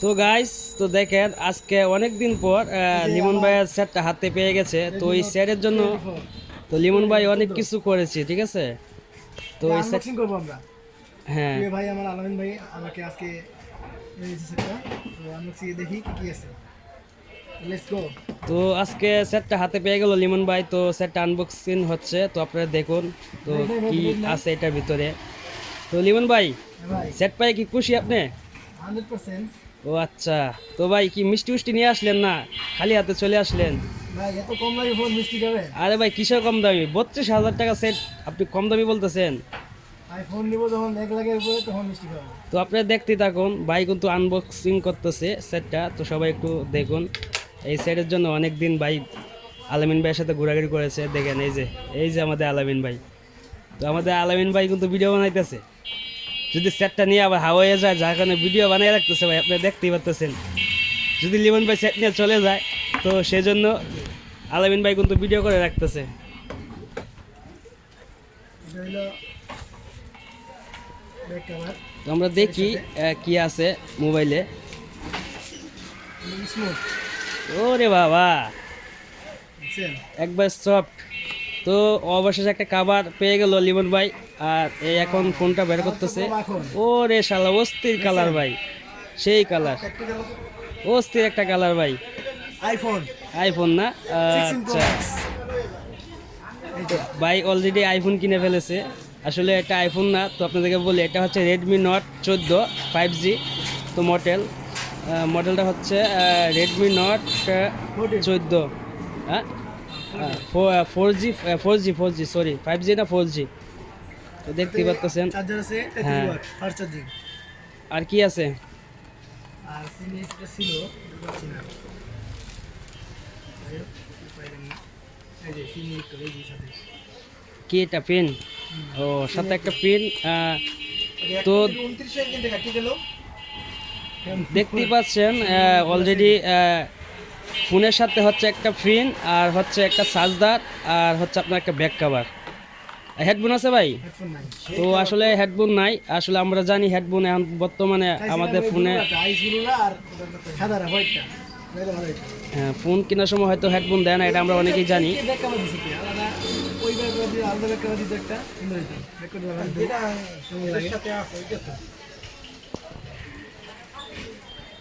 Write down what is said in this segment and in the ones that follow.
তো গাইস তো দেখেন আজকে অনেক দিন পর লিমন ভাইয়ের সেটটা হাতে পেয়ে গেছে। তো এই সেটের জন্য তো লিমন ভাই অনেক কিছু করেছে ঠিক আছে? তো এই করব আমরা। হ্যাঁ। ভাই আমার আলামিন ভাই আমাকে আজকে দেখি কি কি আছে। লেটস গো তো আজকে সেটটা হাতে পেয়ে গেল লিমন ভাই তো সেটটা আনবক্সিং হচ্ছে তো আপনারা দেখুন তো কি আছে এটার ভিতরে। তো লিমন ভাই সেট পাই কি খুশি আপনি? হান্ড্রেড ও আচ্ছা। তো ভাই কি মিষ্টি মিষ্টি নিয়ে আসলেন না? খালি হাতে চলে আসলেন? আরে ভাই কিসের কম দামি? বত্রিশ হাজার টাকা সেট আপনি কম দামি বলতেছেন। তো আপনারা দেখতে থাকুন ভাই কিন্তু আনবক্সিং করতেছে সেটটা তো সবাই একটু দেখুন। এই সেটের জন্য অনেক দিন ভাই আলামিন ভাইয়ের সাথে ঘোরাঘুরি করেছে। দেখেন এই যে এই যে আমাদের আলামিন ভাই। তো আমাদের আলামিন ভাই কিন্তু ভিডিও বানাইতেছে। যদি সেটটা নিয়ে আবার হাওয়া হয়ে যায় যার কারণে ভিডিও বানিয়ে রাখতেছে ভাই আপনারা দেখতেই পারতেছেন। যদি লিমন ভাই সেট নিয়ে চলে যায় তো সেজন্য আলামিন ভাই কিন্তু ভিডিও করে রাখতেছে। আমরা দেখি কি আছে মোবাইলে। ওরে বাবা! একবার সফট তো অবশেষে একটা কাবার পেয়ে গেল লিমন ভাই আর এই এখন ফোনটা বের করতেছে। ও রে শালা অস্থির কালার ভাই সেই কালার। অস্থির একটা কালার ভাই। আইফোন। আইফোন না? আচ্ছা। ভাই অলরেডি আইফোন কিনে ফেলেছে। আসলে এটা আইফোন না তো আপনাদেরকে বলি এটা হচ্ছে রেডমি নট চোদ্দ ফাইভ জি তো মডেল মডেলটা হচ্ছে রেডমি নট চোদ্দ। হ্যাঁ? Four G four G four G sorry five G না ফোর জি তো দেখতেই পাচ্ছেন হ্যাঁ। 33 ওয়াট ফাস্ট চার্জিং আর কি আছে? কি এটা পেন ও সাথে একটা পেন তো দেখতেই পাচ্ছেন অলরেডি ফোনের সাথে হচ্ছে একটা ফিন আর হচ্ছে একটা চার্জার আর হচ্ছে আপনার একটা ব্যাক কাভার হেডফোন আছে ভাই? তো আসলে হেডফোন নাই। আসলে আমরা জানি হেডফোন এখন বর্তমানে আমাদের ফোনে হ্যাঁ, ফোন কেনার সময় হয়তো হেডফোন দেয় না এটা আমরা অনেকেই জানি। ওই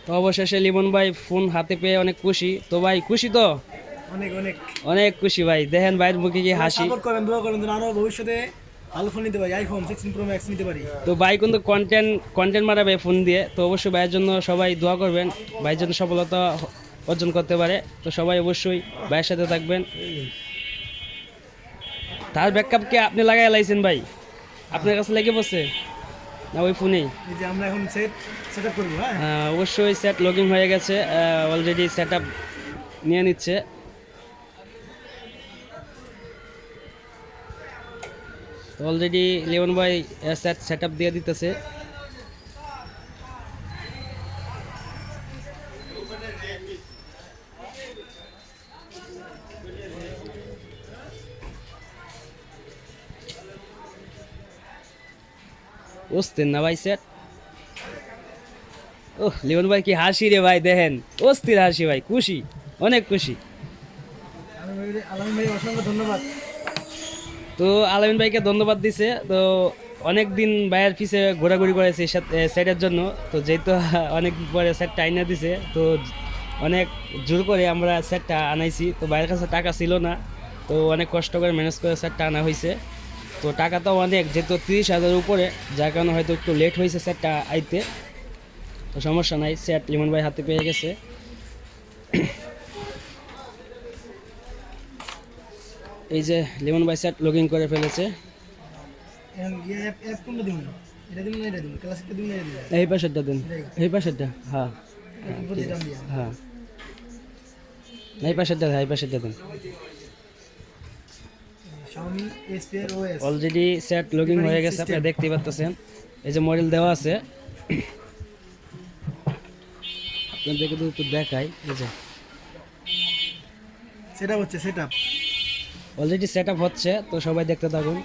তো অবশেষে লিমন ভাই ফোন হাতে পেয়ে অনেক খুশি। তো ভাই খুশি তো? অনেক অনেক। অনেক খুশি ভাই। দেখেন ভাইয়ের মুখে কি হাসি। সাপোর্ট করেন দোয়া করেন যেন আরও ভবিষ্যতে ভালো ফোন নিতে পারি। আইফোন সিক্সটিন প্রো ম্যাক্স নিতে পারি। তো ভাই কিন্তু কন্টেন্ট কন্টেন্ট মারাবে ফোন দিয়ে। তো অবশ্যই ভাইয়ের জন্য সবাই দোয়া করবেন। ভাইয়ের জন্য সফলতা অর্জন করতে পারে। তো সবাই অবশ্যই ভাইয়ের সাথে থাকবেন। তার ব্যাকআপ কে আপনি লাগাই লাইছেন ভাই? আপনার কাছে লেগে বসে না ওই ফোনেই। এই যে আমরা এখন সেট সেট আপ করব হ্যাঁ? অবশ্যই সেট লগিং হয়ে গেছে অলরেডি সেট আপ নিয়ে নিচ্ছে। অলরেডি লেমন ভাই সেট সেট আপ দিয়ে দিতেছে। বুঝতেন না ভাই লিমন ভাই, কি হাসি রে ভাই, দেখেন। অস্থির হাসি ভাই, খুশি, অনেক খুশি। তো আলামিন ভাইকে ধন্যবাদ দিছে, তো অনেক দিন ভাইয়ের পিছে ঘোরাঘুরি করেছে সেটের জন্য। তো যেহেতু অনেক পরে সেটটা আইনা দিছে, তো অনেক জোর করে আমরা সেটটা আনাইছি। তো ভাইয়ের কাছে টাকা ছিল না, তো অনেক কষ্ট করে ম্যানেজ করে সেটটা আনা হয়েছে তো টাকা তো অনেক যেহেতু তিরিশ হাজার উপরে যার কারণে হয়তো একটু লেট হয়েছে স্যারটা আইতে। তো সমস্যা নাই স্যার লিমন ভাই হাতে পেয়ে গেছে। এই যে লিমন ভাই সেট লগিং করে ফেলেছে। এই পাশেরটা দেন। এই পাশেরটা? হ্যাঁ। হ্যাঁ। এই পাশেরটা এই পাশেরটা দেন। অলরেডি সেট লগিং হয়ে গেছে আপনি দেখতে পাচ্ছেন এই যে মডেল দেওয়া আছে। আপনাদেরকে তো একটু দেখাই এই যে। সেটআপ হচ্ছে সেটআপ অলরেডি সেট আপ হচ্ছে তো সবাই দেখতে থাকুন।